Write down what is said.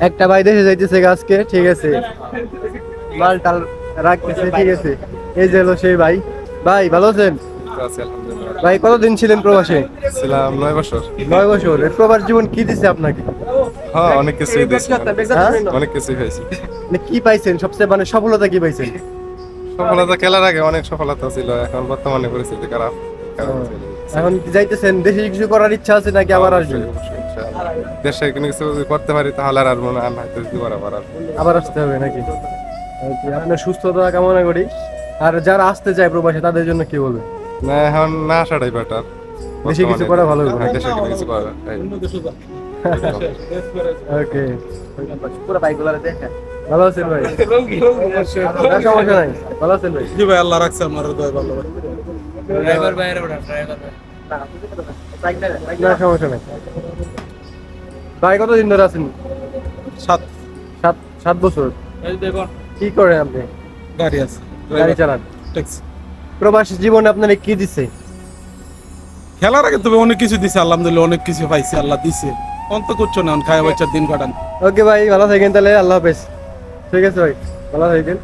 একটা ভাই দেশে যাইতেছে আজকে ঠিক আছে। মাল টাল রাখতেছে ঠিক আছে। এই যে হলো সেই ভাই। ভাই ভালো আছেন? ভাই কতদিন ছিলেন প্রবাসে? ছিলাম নয় বছর। নয় বছর। প্রবাস জীবন কি দিছে আপনাকে? হ্যাঁ অনেক হ্যাঁ? অনেক হয়েছে মানে কি পাইছেন? সবচেয়ে মানে সফলতা কি পাইছেন? সফলতা খেলার আগে অনেক সফলতা ছিল এখন বর্তমানে পরিস্থিতি খারাপ। এখন যাইতেছেন? দেশে কিছু করার ইচ্ছা আছে নাকি আবার আসবেন? অবশ্যই, অবশ্যই, ইনশাআল্লাহ। দেশে কোনো কিছু যদি করতে পারি তাহলে আর আসব না আর হয়তো যদি বরাবর আবার আসতে হবে নাকি? আপনার সুস্থতা কামনা করি। আর যারা আসতে চায় প্রবাসে তাদের জন্য কি বলবেন? না এখন না আসাটাই বেটার দেশে কিছু করা ভালো হবে। হ্যাঁ, দেশে কিছু করা ওকে পুরো বাইকগুলো দেখা ভালো আছেন ভাই? সমস্যা নাই? ভালো আছেন ভাই? জি ভাই আল্লাহ রাখছে আমার দয় ভালো ভাই। ড্রাইভার বাইরে ওটা ড্রাইভার না সমস্যা নাই। ভাই কতদিন ধরে আছেন? সাত। সাত সাত বছর। কি করেন আপনি? গাড়ি আছে গাড়ি চালান। ট্যাক্সি। প্রবাসী জীবনে আপনার কি দিছে? খেলার আগে তবে অনেক কিছু দিছে আলহামদুলিল্লাহ অনেক কিছু পাইছি আল্লাহ দিছে। অন্ত করছ না খায় বাচ্চার দিন কাটান। ওকে ভাই ভালো থাকেন তাহলে আল্লাহ হাফেজ। ঠিক আছে ভাই ভালো থাকেন।